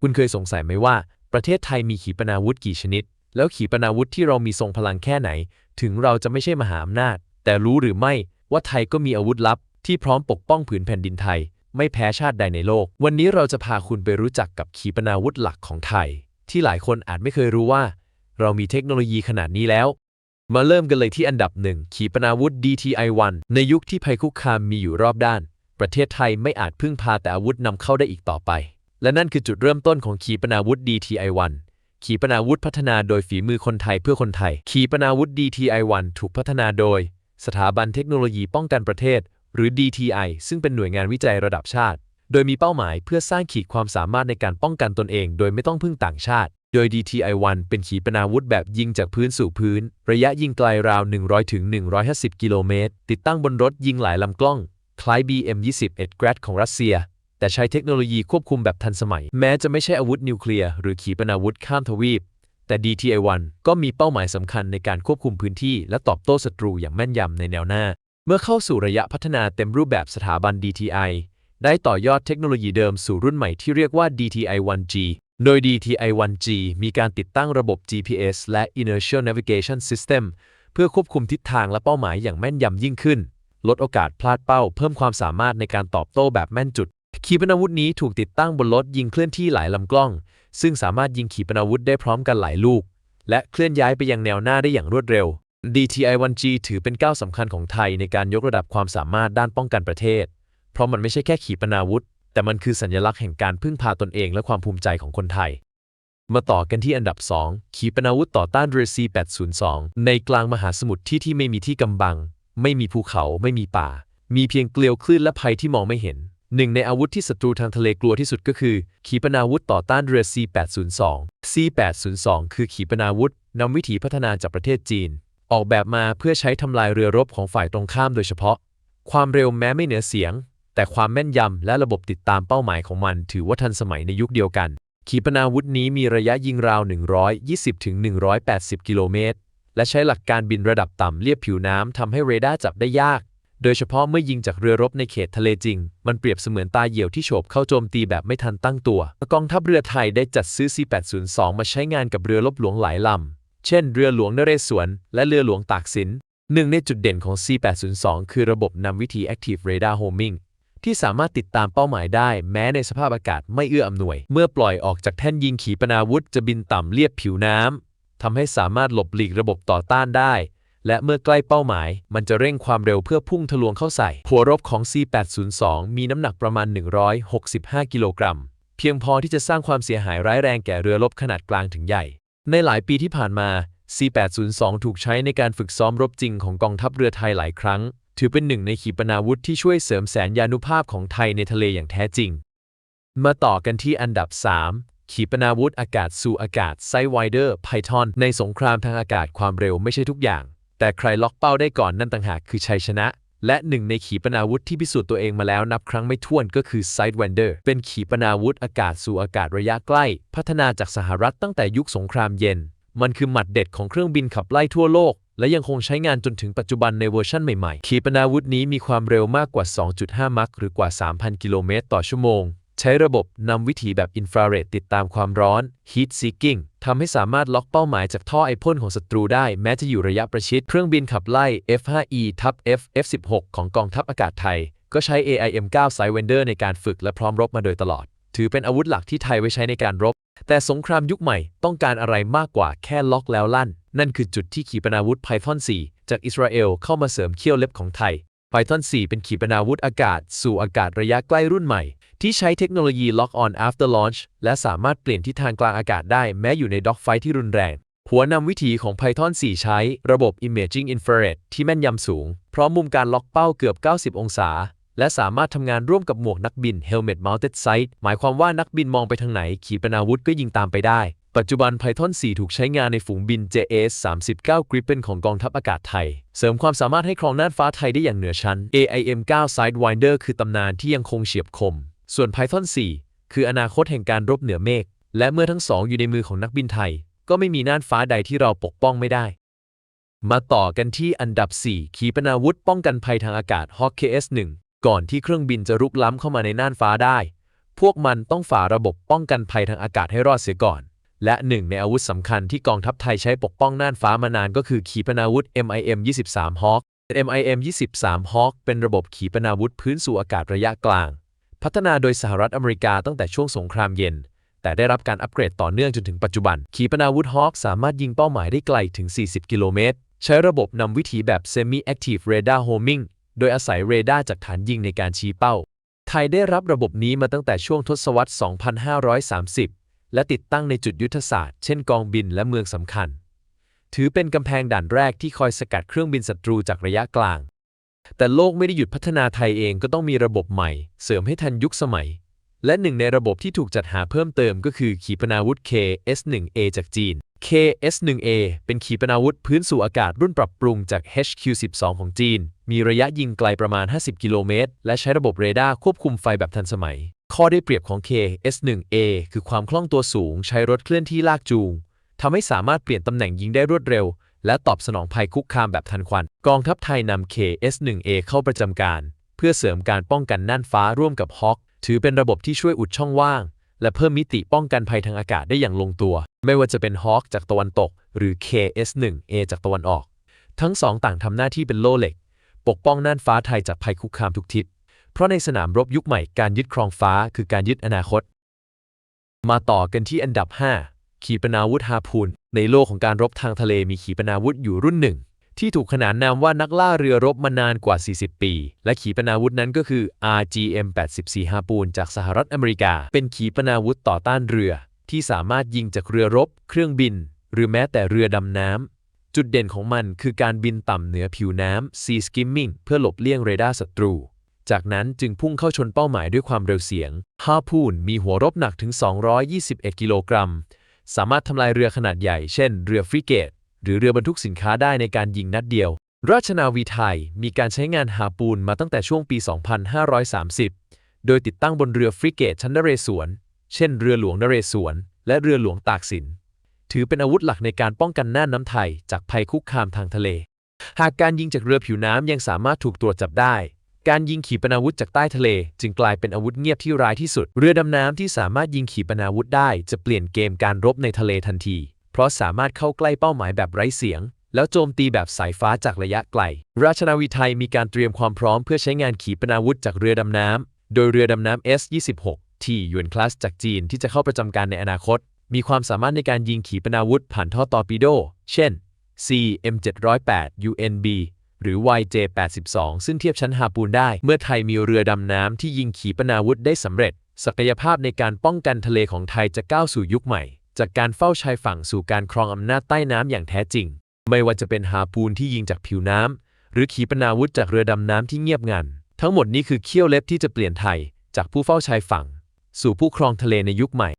คุณเคยสงสัยไหมว่า ประเทศไทยมีขีปนาวุธกี่ชนิด แล้วขีปนาวุธที่เรามีทรงพลังแค่ไหน ถึงเราจะไม่ใช่มหาอำนาจ แต่รู้หรือไม่ว่าไทยก็มีอาวุธลับ ที่พร้อมปกป้องผืนแผ่นดินไทย ไม่แพ้ชาติใดในโลก วันนี้เราจะพาคุณไปรู้จักกับขีปนาวุธหลักของไทย ที่หลายคนอาจไม่เคยรู้ว่า เรามีเทคโนโลยีขนาดนี้แล้ว มาเริ่มกันเลยที่อันดับหนึ่งขีปนาวุธ DTI-1 ในยุคที่ภัยคุกคามมีอยู่รอบด้าน ประเทศไทยไม่อาจพึ่งพาแต่อาวุธนำเข้าได้อีกต่อไป และนั่นคือจุดเริ่มต้นของขีปนาวุธ DTI-1 ขีปนาวุธพัฒนาโดยฝีมือคนไทยเพื่อคนไทย ขีปนาวุธ DTI-1 ถูกพัฒนาโดย สถาบันเทคโนโลยีป้องกันประเทศ หรือ DTI ซึ่งเป็นหน่วยงานวิจัยระดับชาติ โดยมีเป้าหมายเพื่อสร้างขีดความสามารถในการป้องกันตนเอง โดยไม่ต้องพึ่งต่างชาติ โดย DTI-1 เป็นขีปนาวุธแบบยิงจากพื้นสู่พื้น ระยะยิงไกลราว 100-150กิโลเมตร ติดตั้งบนรถยิงหลายลำกล้อง คล้าย BM-21 Grad ของรัสเซีย แต่ใช้เทคโนโลยีควบคุมแบบทันสมัย แม้จะไม่ใช่อาวุธนิวเคลียร์หรือขีปนาวุธข้ามทวีป แต่ DTI-1 ก็มีเป้าหมายสำคัญในการควบคุมพื้นที่ และตอบโต้ศัตรูอย่างแม่นยำในแนวหน้า เมื่อเข้าสู่ระยะพัฒนาเต็มรูปแบบสถาบัน DTI ได้ต่อยอดเทคโนโลยีเดิมสู่รุ่นใหม่ที่เรียกว่า DTI-1G โดย DTI-1G มีการติดตั้งระบบ GPS และ Inertial Navigation System เพื่อควบคุมทิศทางและเป้าหมายอย่างแม่นยำยิ่งขึ้น ลดโอกาสพลาดเป้า เพิ่มความสามารถในการตอบโต้แบบแม่นจุด ขีปนาวุธนี้ถูกติดตั้งบนรถยิงเคลื่อนที่หลายลำกล้อง ซึ่งสามารถยิงขีปนาวุธได้พร้อมกันหลายลูก และเคลื่อนย้ายไปยังแนวหน้าได้อย่างรวดเร็ว DTI-1G ถือเป็นก้าวสำคัญของไทยในการยกระดับความสามารถด้านป้องกันประเทศ เพราะมันไม่ใช่แค่ขีปนาวุธ แต่มันคือสัญลักษณ์แห่งการพึ่งพาตนเองและความภูมิใจของคนไทย มาต่อกันที่อันดับ 2 ขีปนาวุธต่อต้านเรือ C802 ในกลางมหาสมุทรที่ที่ไม่มีที่กำบัง ไม่มีภูเขา ไม่มีป่า มีเพียงเกลียวคลื่นและภัยที่มองไม่เห็น หนึ่งในอาวุธที่ศัตรูทางทะเลกลัวที่สุดก็คือ ขีปนาวุธต่อต้านเรือ C802 C802 คือขีปนาวุธนำวิถีพัฒนาจากประเทศจีน ออกแบบมาเพื่อใช้ทำลายเรือรบของฝ่ายตรงข้ามโดยเฉพาะ ความเร็วแม้ไม่เหนือเสียง แต่ความแม่นยำและระบบติดตามเป้าหมายของมัน ถือว่าทันสมัยในยุคเดียวกัน ขีปนาวุธนี้มีระยะยิงราว 120-180 กิโลเมตร และใช้หลักการบินระดับต่ำเลียบผิวน้ำทำให้เรดาร์จับได้ยาก โดยเฉพาะเมื่อยิงจากเรือรบในเขตทะเลจริง มันเปรียบเสมือนตาเหยี่ยวที่โฉบเข้าโจมตีแบบไม่ทันตั้งตัว กองทัพเรือไทยได้จัดซื้อ C802 มาใช้งานกับเรือรบหลวงหลายลำ เช่น เรือหลวงนเรศวร และเรือหลวงตากสิน หนึ่งในจุดเด่นของ C802 คือระบบนำวิธี Active Radar Homing ที่สามารถติดตามเป้าหมายได้ แม้ในสภาพอากาศไม่เอื้ออำนวย เมื่อปล่อยออกจากแท่นยิงขีปนาวุธจะบินต่ำเลียบผิวน้ำทำให้สามารถหลบหลีกระบบต่อต้านได้ และเมื่อใกล้เป้าหมาย มันจะเร่งความเร็วเพื่อพุ่งทะลวงเข้าใส่ หัวรบของ C802 มีน้ำหนักประมาณ 165 กิโลกรัม เพียงพอที่จะสร้างความเสียหายร้ายแรงแก่เรือรบขนาดกลางถึงใหญ่ ในหลายปีที่ผ่านมา C802 ถูกใช้ในการฝึกซ้อมรบจริงของกองทัพเรือไทยหลายครั้ง ถือเป็นหนึ่งในขีปนาวุธที่ช่วยเสริมแสนยานุภาพของไทยในทะเลอย่างแท้จริง มาต่อกันที่อันดับ 3ขีปนาวุธอากาศสู่อากาศไซไวเดอร์ไพทอนในสงครามทางอากาศความเร็วไม่ใช่ทุกอย่าง แต่ใครล็อกเป้าได้ก่อนนั่นต่างหากคือชัยชนะ และหนึ่งในขีปนาวุธที่พิสูจน์ตัวเองมาแล้วนับครั้งไม่ถ้วนก็คือ Sidewinder เป็นขีปนาวุธอากาศสู่อากาศระยะใกล้ พัฒนาจากสหรัฐตั้งแต่ยุคสงครามเย็น มันคือหมัดเด็ดของเครื่องบินขับไล่ทั่วโลก และยังคงใช้งานจนถึงปัจจุบันในเวอร์ชั่นใหม่ๆ ขีปนาวุธนี้มีความเร็วมากกว่า 2.5 มัคหรือกว่า 3,000 กิโลเมตรต่อชั่วโมง ใช้ระบบนำวิถีแบบอินฟราเรดติดตามความร้อน heat seeking ทำให้สามารถล็อกเป้าหมายจากท่อไอพ่นของศัตรูได้แม้จะอยู่ระยะประชิด เครื่องบินขับไล่ F5E ทับ F F16 ของกองทัพอากาศไทย ก็ใช้ AIM-9 Sidewinder ในการฝึกและพร้อมรบมาโดยตลอด ถือเป็นอาวุธหลักที่ไทยไว้ใช้ในการรบ แต่สงครามยุคใหม่ต้องการอะไรมากกว่าแค่ล็อกแล้วลั่น นั่นคือจุดที่ขีปนาวุธ Python 4 จากอิสราเอลเข้ามาเสริมเขี้ยวเล็บของไทย Python 4 เป็นขีปนาวุธอากาศ สู่อากาศระยะใกล้รุ่นใหม่ ที่ใช้เทคโนโลยี Lock on After Launch และสามารถเปลี่ยนทิศทางกลางอากาศได้แม้อยู่ในด็อกไฟที่รุนแรง หัวนำวิธีของ Python 4 ใช้ระบบ Imaging Infrared ที่แม่นยำสูงพร้อมมุมการล็อกเป้าเกือบ 90 องศา และสามารถทำงานร่วมกับหมวกนักบิน Helmet Mounted Sight หมายความว่านักบินมองไปทางไหน ขีปนาวุธก็ยิงตามไปได้ ปัจจุบัน Python 4 ถูกใช้งานในฝูงบิน JS 39 Gripen ของกองทัพอากาศไทย เสริมความสามารถให้ครองน่านฟ้าไทยได้อย่างเหนือชั้น AIM-9 Sidewinder คือตำนานที่ยังคงเฉียบคม ส่วน Python 4 คืออนาคตแห่งการรบเหนือเมฆ และเมื่อทั้งสองอยู่ในมือของนักบินไทย ก็ไม่มีน่านฟ้าใดที่เราปกป้องไม่ได้ มาต่อกันที่อันดับ 4 ขีปนาวุธป้องกันภัยทางอากาศ Hawk KS-1 ก่อนที่เครื่องบินจะรุกล้ำเข้ามาในน่านฟ้าได้ พวกมันต้องฝ่าระบบป้องกันภัยทางอากาศให้รอดเสียก่อน และหนึ่งในอาวุธสำคัญที่กองทัพไทยใช้ปกป้องน่านฟ้ามานานก็คือขีปนาวุธ MIM 23 Hawk MIM 23 Hawk เป็นระบบขีปนาวุธพื้นสู่อากาศระยะกลาง พัฒนาโดยสหรัฐอเมริกาตั้งแต่ช่วงสงครามเย็น แต่ได้รับการอัปเกรดต่อเนื่องจนถึงปัจจุบัน ขีปนาวุธ Hawk สามารถยิงเป้าหมายได้ไกลถึง 40 กิโลเมตร ใช้ระบบนำวิถีแบบ Semi Active Radar Homing โดยอาศัยเรดาร์จากฐานยิงในการชี้เป้า ไทยได้รับระบบนี้มาตั้งแต่ช่วงทศวรรษ 2530 และติดตั้งในจุดยุทธศาสตร์ เช่นกองบินและเมืองสำคัญ ถือเป็นกำแพงด่านแรกที่คอยสกัดเครื่องบินศัตรูจากระยะกลาง แต่โลกไม่ได้หยุดพัฒนาไทยเองก็ต้องมีระบบใหม่ เสริมให้ทันยุคสมัย และหนึ่งในระบบที่ถูกจัดหาเพิ่มเติมก็คือขีปนาวุธ KS-1A จากจีน KS-1A เป็นขีปนาวุธพื้นสู่อากาศรุ่นปรับปรุงจาก HQ-12 ของจีน มีระยะยิงไกลประมาณ 50 กิโลเมตร และใช้ระบบเรดาร์ควบคุมไฟแบบทันสมัย ข้อได้เปรียบของ KS-1A คือความคล่องตัวสูง ใช้รถเคลื่อนที่ลากจูงทำให้สามารถเปลี่ยนตำแหน่งยิงได้รวดเร็ว และตอบสนองภัยคุกคามแบบทันควัน กองทัพไทยนำ KS-1A เข้าประจำการ เพื่อเสริมการป้องกันน่านฟ้าร่วมกับ Hawk ถือเป็นระบบที่ช่วยอุดช่องว่าง และเพิ่มมิติป้องกันภัยทางอากาศได้อย่างลงตัว ไม่ว่าจะเป็น Hawk จากตะวันตก หรือ KS-1A จากตะวันออก ทั้งสองต่างทำหน้าที่เป็นโล่เหล็ก ปกป้องน่านฟ้าไทยจากภัยคุกคามทุกทิศ เพราะในสนามรบยุคใหม่การยึดครองฟ้าคือการยึดอนาคต มาต่อกันที่อันดับ 5 ขีปนาวุธฮาพูน ในโลกของการรบทางทะเลมีขีปนาวุธอยู่รุ่นหนึ่ง ที่ถูกขนานนามว่านักล่าเรือรบมานานกว่า 40 ปี และขีปนาวุธนั้นก็คือ RGM-84 ฮาปูนจากสหรัฐอเมริกา เป็นขีปนาวุธต่อต้านเรือ ที่สามารถยิงจากเรือรบ เครื่องบิน หรือแม้แต่เรือดำน้ำจุดเด่นของมันคือการบินต่ำเหนือผิวน้ำ Sea Skimming เพื่อหลบเลี่ยงเรดาร์ศัตรู จากนั้นจึงพุ่งเข้าชนเป้าหมายด้วยความเร็วเสียงฮาพูนมีหัวรบหนักถึง 221 กิโลกรัม สามารถทำลายเรือขนาดใหญ่ เช่น เรือฟริเกต หรือเรือบรรทุกสินค้าได้ในการยิงนัดเดียว ราชนาวีไทยมีการใช้งานฮาปูนมาตั้งแต่ช่วงปี 2530 โดยติดตั้งบนเรือฟริเกตชั้นนเรศวร เช่น เรือหลวงนเรศวร และเรือหลวงตากสิน ถือเป็นอาวุธหลักในการป้องกันน่านน้ำไทย จากภัยคุกคามทางทะเล หากการยิงจากเรือผิวน้ำยังสามารถถูกตรวจจับได้ การยิงขีปนาวุธจากใต้ทะเล จึงกลายเป็นอาวุธเงียบที่ร้ายที่สุด เรือดำน้ำที่สามารถยิงขีปนาวุธได้จะเปลี่ยนเกมการรบในทะเลทันที เพราะสามารถเข้าใกล้เป้าหมายแบบไร้เสียง แล้วโจมตีแบบสายฟ้าจากระยะไกล ราชนาวีไทยมีการเตรียมความพร้อมเพื่อใช้งานขีปนาวุธจากเรือดำน้ำโดยเรือดำน้ำ S26 ที่ยวนคลาสจากจีนที่จะเข้าประจำการในอนาคต มีความสามารถในการยิงขีปนาวุธผ่านท่อตอร์ปิโด เช่น CM708 UNB หรือ YJ82 ซึ่งเทียบชั้นฮาปูนได้ เมื่อไทยมีเรือดำน้ำที่ยิงขีปนาวุธได้สำเร็จ ศักยภาพในการป้องกันทะเลของไทยจะก้าวสู่ยุคใหม่ จากการเฝ้าชายฝั่งสู่การครองอำนาจใต้น้ำอย่างแท้จริง ไม่ว่าจะเป็นฮาปูนที่ยิงจากผิวน้ำหรือขีปนาวุธจากเรือดำน้ำที่เงียบงัน ทั้งหมดนี้คือเขี้ยวเล็บที่จะเปลี่ยนไทย จากผู้เฝ้าชายฝั่ง สู่ผู้ครองทะเลในยุคใหม่